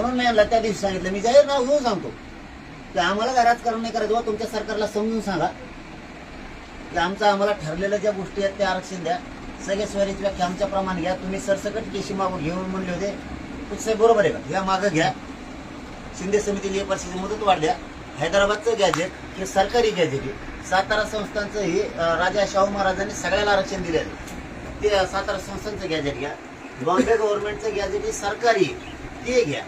म्हणून त्यांना त्या दिवशी सांगितलं. मी जाहीर नाव घेऊन सांगतो. की आम्हाला काय राजकारण नाही करायचं बुवा, तुमच्या सरकारला समजून सांगा. की आमचं आम्हाला ठरलेल्या ज्या गोष्टी आहेत त्या आरक्षण द्या. सगळे स्वरीची व्याख्या आमच्या प्रमाणे घ्या. तुम्ही सरसकट केशी मागून घेऊन म्हणले होते कुठचं बरोबर आहे का? या मागं घ्या. शिंदे समितीला एक वर्षाची मुदत वाढल्या. हैदराबादचं गॅजेट हे सरकारी गॅजेट आहे. सातारा संस्थांचं हे राजा शाहू महाराजांनी सगळ्याला आरक्षण दिलेलं आहे. ते सातारा संस्थांचं गॅजेट घ्या. बॉम्बे गव्हर्नमेंटचं गॅजेट हे सरकारी ते घ्या.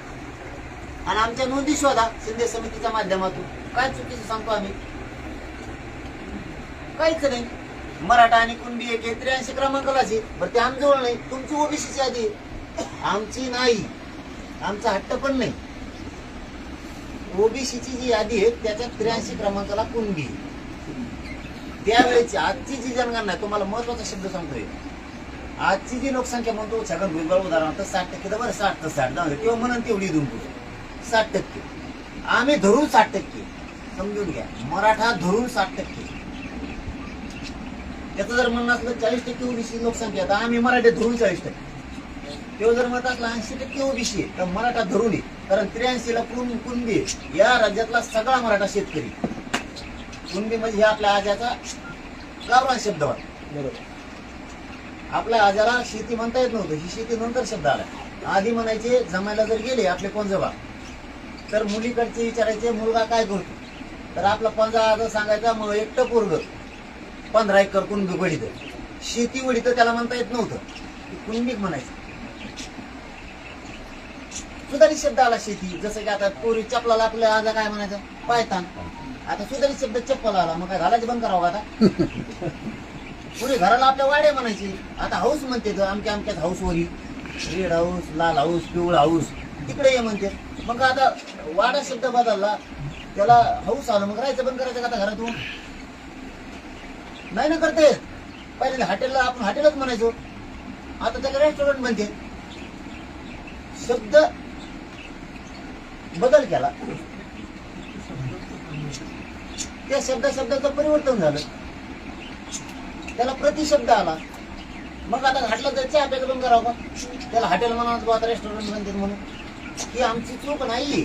आणि आमच्या नोंदी शोधा शिंदे समितीच्या माध्यमातून. काय चुकीचं सांगतो आम्ही? काहीच नाही. मराठा आणि कुणबी एक त्र्याऐंशी क्रमांकालाच आहे बरं ते आमजवळ नाही. तुमची ओबीसीची यादी आहे. आमची नाही. आमचा हट्ट पण नाही. ओबीसीची जी यादी आहे त्याच्यात त्र्याऐंशी क्रमांकाला कुणबी त्यावेळेची आजची जी जनगणना आहे तुम्हाला महत्त्वाचा शब्द सांगतोय. आजची जी लोकसंख्या म्हणतो छगन भुजबळ उदाहरणार्थ साठ टक्के. तर बरं साठ तर साठ. जाऊ किंवा म्हणून तेवढी दोन साठ टक्के. आम्ही धरून साठ टक्के. समजून घ्या. मराठा धरून साठ टक्के. त्याचं जर म्हणणं असलं चाळीस टक्के ओबीसी लोकसंख्या तर आम्ही मराठी धरून चाळीस टक्के. तेव्हा जर म्हणत असलं ऐंशी टक्के ओबीसी तर मराठा धरून आहे. कारण त्र्याऐंशीला कुण कुणबी. या राज्यातला सगळा मराठा शेतकरी कुणबी म्हणजे हे आपल्या आजाचा गावरान शब्द वाटतो बरोबर. आपल्या आजाला शेती म्हणता येत नव्हतं. ही शेती नंतर शब्द आला. आधी म्हणायचे जमायला जर गेले आपले कोणजोबा तर मुलीकडचे विचारायचे मुलगा काय करतो? तर आपला पंजा हजार सांगायचा मग एकटं पोरग पंधरा एकर कुणबी वडीत शेती वडीत त्याला म्हणता येत नव्हतं. ते कुणबीक म्हणायचं. सुधारित शब्द आला शेती. जसं की आता पोरी चपलाला आपल्या आजा काय म्हणायचं? पायतान आता सुधारित शब्द चप्पल आला. मग काय घालायचं बंद करावं आता? पुरी घराला आपल्या वाड्या म्हणायची. आता हाऊस म्हणते तर आमच्या आमच्याच हाऊस वरी रेड हाऊस लाल हाऊस पिवळा हाऊस. तिकडे ये म्हणते. मग आता वाडा शब्द बदलला त्याला हौस आलं मग राहायचं बंद करायचं का आता घरातून? नाही ना करते. पहिले हॉटेलला आपण हॉटेलच म्हणायचो. आता त्याला रेस्टॉरंट म्हणते. शब्द बदल केला. त्या शब्द शब्दाचं परिवर्तन झालं. त्याला प्रतिशब्द आला. मग आता घाटला जायचं आपल्याला करावं का? त्याला हॉटेल म्हणा आता रेस्टॉरंट म्हणते म्हणून. ही आमची चूक नाही.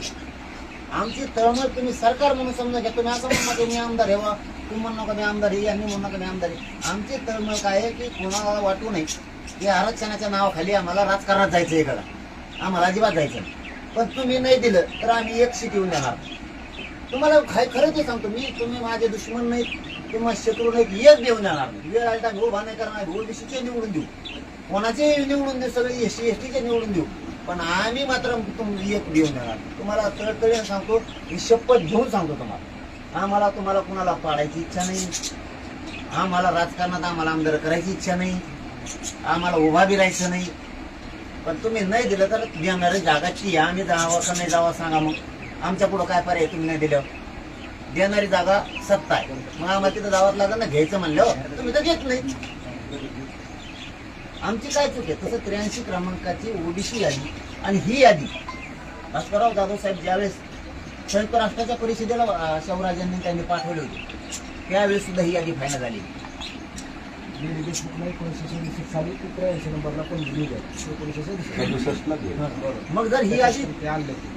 आमची तळमळ तुम्ही सरकार म्हणून समजा घ्या. तुम्ही असं म्हणू नका मी आमदार आहे. बा तुम्ही म्हणू नका मी आमदार आहे यांनी म्हणू नका मी आमदार आहे. आमची तळमळ काय आहे की कोणाला वाटू नये. की आरक्षणाच्या नावाखाली आम्हाला राजकारणात जायचं एखादा आम्हाला अजिबात जायचं पण तुम्ही नाही दिलं तर आम्ही एक सीट येऊन देणार. तुम्हाला काय खरं ते सांगतो मी तुम्ही माझे दुश्मन नाहीत. किंवा शत्रू नाहीत. एक देऊन जाणार नाही. वेळ आली तर उभा करणार. करणार ओबीसीचे निवडून देऊ. कोणाचे निवडून देऊ सगळे एस सी एस टीचे निवडून देऊ. पण आम्ही मात्र तुम एक देऊन देणार तुम्हाला तळतळीने सांगतो मी शपथ घेऊन सांगतो तुम्हाला. आम्हाला तुम्हाला कुणाला पाडायची इच्छा नाही. आम्हाला राजकारणात आम्हाला आमदार करायची इच्छा नाही. आम्हाला उभा बी राहायचं नाही. पण तुम्ही नाही दिलं तर देणारी जागाची या. आम्ही जावा का नाही जावं सांगा मग. आमच्या पुढं काय पर्याय तुम्ही नाही दिलं? देणारी जागा सत्ता आहे. मग आम्हाला तिथं जावं लागेल ना घ्यायचं म्हणलं. तुम्ही तर घेत नाही. आमची काय चूक आहे? तसं त्र्याऐंशी क्रमांकाची ओबीसी यादी आणि ही यादी. भास्करराव जाधव साहेब ज्यावेळेस संयुक्त राष्ट्राच्या परिषदेला अं, शाहूराजांनी त्यांनी पाठवले होते त्यावेळेस सुद्धा ही यादी फायनल झाली. मग जर ही यादी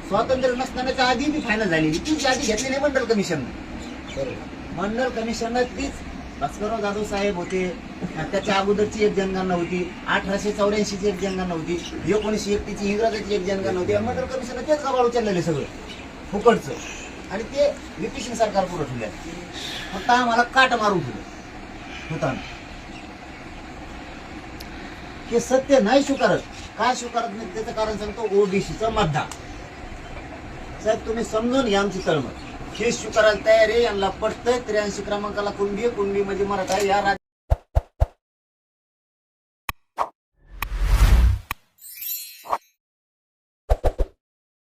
स्वातंत्र्य नसतानाच्या आधी फायनल झालेली तीच यादी घेतली नाही मंडल कमिशन मंडल कमिशनर तीच भास्करराव जाधव साहेब होते. त्याच्या अगोदरची एक जनगणना होती. अठराशे चौऱ्याऐंशीची एक जनगणना होती. एकोणीसशे एकतीची इंग्रजाची एक जनगणना होती. मंडल कमिशन तेच गबाळ उचललेले सगळं. फुकटचं. आणि ते व्हीपी सरकार पुढे फक्त आम्हाला काट मारून ठेवलं. होताना. हे सत्य नाही स्वीकारत. काय स्वीकारत नाही त्याचं कारण सांगतो. ओबीसीचा मतदार साहेब तुम्ही समजून घ्या आमची तळमळ. हे स्वीकारायला तयार आहे. यांना पटतंय. त्र्याऐंशी क्रमांकाला कुणबी आहे, कुणबी म्हणजे मराठा या राज्यात